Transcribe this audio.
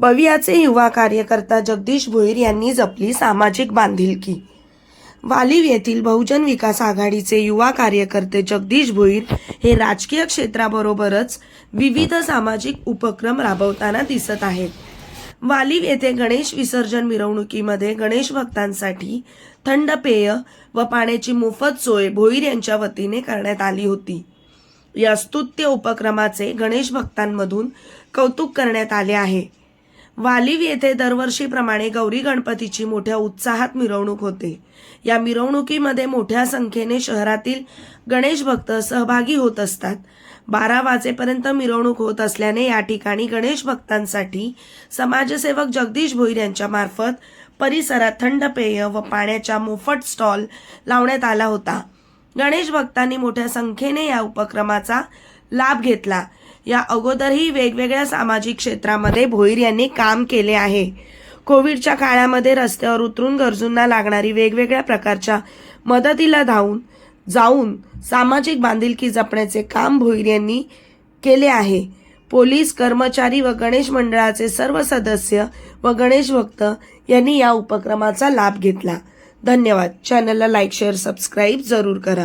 बवियाचे युवा कार्यकर्ता जगदीश भोईर यांनी जपली सामाजिक बांधिलकी. वालीव येथील बहुजन विकास आघाडीचे युवा कार्यकर्ते जगदीश भोईर हे राजकीय क्षेत्राबरोबरच विविध सामाजिक उपक्रम राबवताना दिसत आहेत. वालिव येथे गणेश विसर्जन मिरवणुकीमध्ये गणेश भक्तांसाठी थंड पेय व पाण्याची मोफत सोय भोईर यांच्या वतीने करण्यात आली होती. या स्तुत्य उपक्रमाचे गणेश भक्तांमधून कौतुक करण्यात आले आहे. वालीव येथे दरवर्षीप्रमाणे गौरी गणपतीची मोठ्या उत्साहात मिरवणूक होते. या मिरवणुकीमध्ये मोठ्या संख्येने शहरातील गणेश भक्त सहभागी होत असतात. बारा वाजेपर्यंत मिरवणूक होत असल्याने या ठिकाणी गणेश भक्तांसाठी समाजसेवक जगदीश भोईर यांच्या मार्फत परिसरात थंड पेय व पाण्याच्या मोफत स्टॉल लावण्यात आला होता. गणेश भक्तांनी मोठ्या संख्येने या उपक्रमाचा लाभ घेतला. या अगोदरही वेगवेगळ्या सामाजिक क्षेत्रामध्ये भोईर यांनी काम केले आहे. कोविडच्या काळामध्ये रस्त्यावर उतरून गरजूंना लागणारी वेगवेगळ्या प्रकारच्या मदतीला धावून जाऊन सामाजिक बांधिलकी जपण्याचे काम भोईर यांनी केले आहे. पोलीस कर्मचारी व गणेश मंडळाचे सर्व सदस्य व गणेश भक्त यांनी या उपक्रमाचा लाभ घेतला. धन्यवाद. चॅनलला लाईक शेअर सबस्क्राईब जरूर करा.